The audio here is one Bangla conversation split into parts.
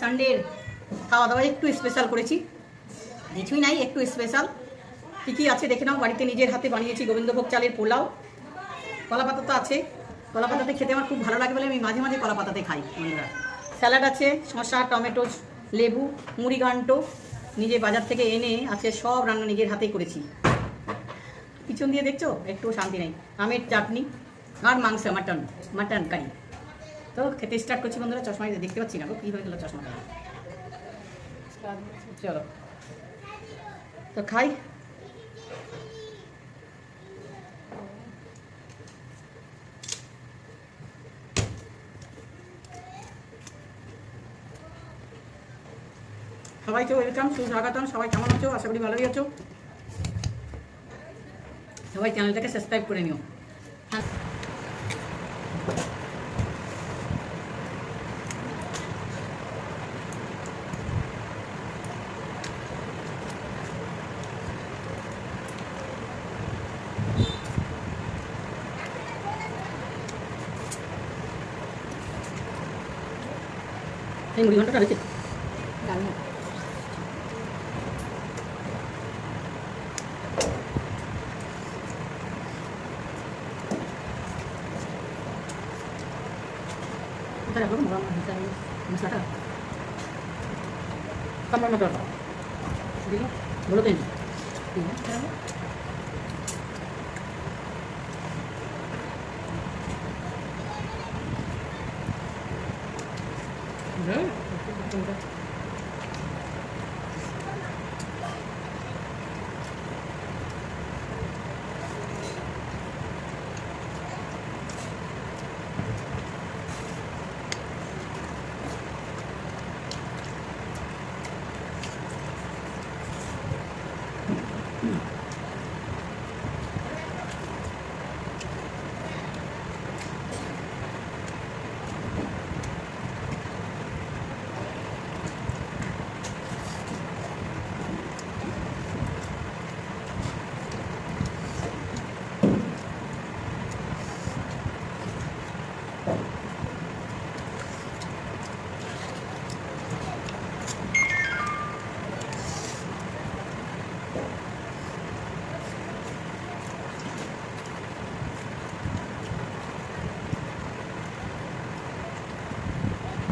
সানডের খাওয়া দাওয়া একটু স্পেশাল করেছি। কিছুই নাই, একটু স্পেশাল কী কী আছে দেখে নাও, বাড়িতে নিজের হাতে বানিয়েছি গোবিন্দভোগ চালের পোলাও। কলা পাতা তো আছে। কলা পাতাতে খেতে আমার খুব ভালো লাগে বলে আমি মাঝে মাঝে কলা পাতাতে খাই। বন্ধুরা স্যালাড আছে, শসা, টমেটো, লেবু, মুড়ি ঘান্ট। নিজে বাজার থেকে এনে আছে সব রান্না নিজের হাতেই করেছি। পিছন দিয়ে দেখছ? একটু শান্তি নেই। আমের চাটনি আর মাংস, মাটন মাটন, কারি। তো খেতে স্টার্ট করছি বন্ধুরা, চশমা দেখতে পাচ্ছি না গো, কী হয়ে গেলো চশমাটা চলো। তো খাই। সবাইকে ওয়েলকাম সুস্বাগতম, সবাই কেমন আছো? আশা করি ভালোই আছো। সবাই চ্যানেলটাকে সাবস্ক্রাইব করে নিও। হ্যাঁ এই মুড়ি ঘন্টাটা রয়েছে কোথায় রাখবো মোড়া মশলাটা কামড় মটরটা দিল বলো তো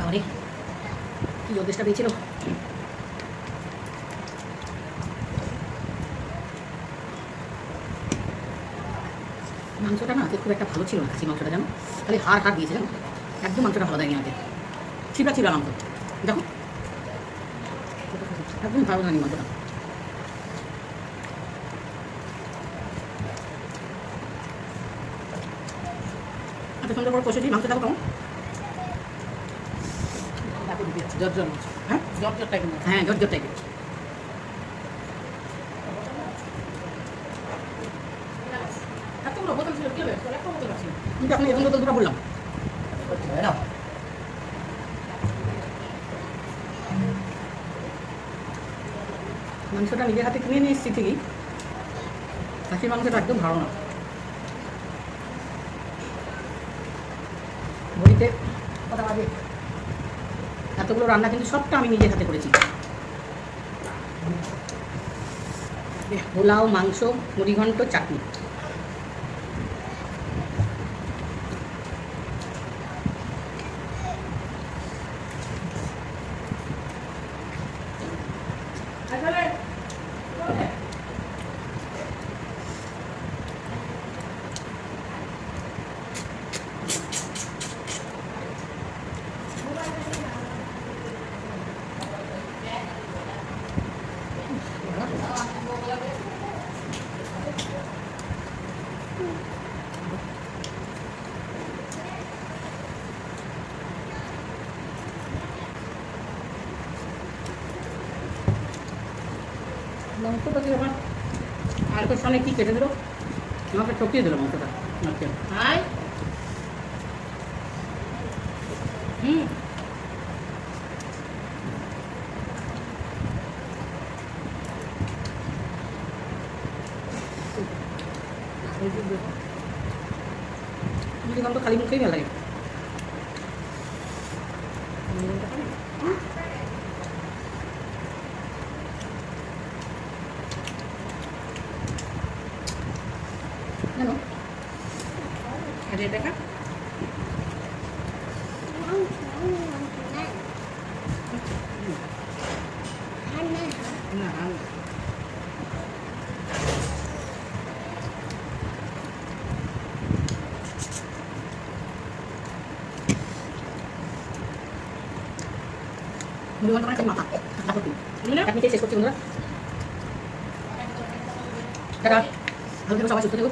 বাবারে কি অদেশটা পেয়েছিল? মাংসটা না খুব একটা ভালো ছিল না মাংসটা জানো? খালি হাড় হাড় দিয়েছে জানো? একদম মাংসটা ভালো দেয়নি আমাকে ছিপড়া ছিপড়া মাংস। দেখো। একদম ভালো দেয়নি মাংসটা। এত সুন্দর করে কষেছি মাংস জর্জর মাছ হ্যাঁ? জর্জর টাইপের মাছ হ্যাঁ জোর জোর টাইপের এতগুলো বোতল ছিল কি একটা বোতল আছে। কিন্তু আপনি এখন তো দুটো বললাম মাংসটা নিজের হাতে কিনে নিয়ে এসেছি ঠিকই। খাসির মাংসটা একদম ভালো না। ঘড়িতে কটা বাজে। এতগুলো রান্না কিন্তু সবটা আমি নিজের হাতে করেছি। পোলাও মাংস মুড়িঘণ্ট চাটনি। মাংসটা আমার সামনে কী কেটে দিল? আমাকে ঠকিয়ে দিল মাংসটা। আচ্ছা। হাই। হুম। মুড়িঘণ্ট খালি মুখেই ভালো লাগে। আর এটা খা না আর না। মুড়ি ঘণ্টা মানে মাথা দেখো তুমি। বুঝলে? এক মিনিটে শেষ করছি বন্ধুরা টাটা ভালো থেকো সবাই সুস্থ থেকো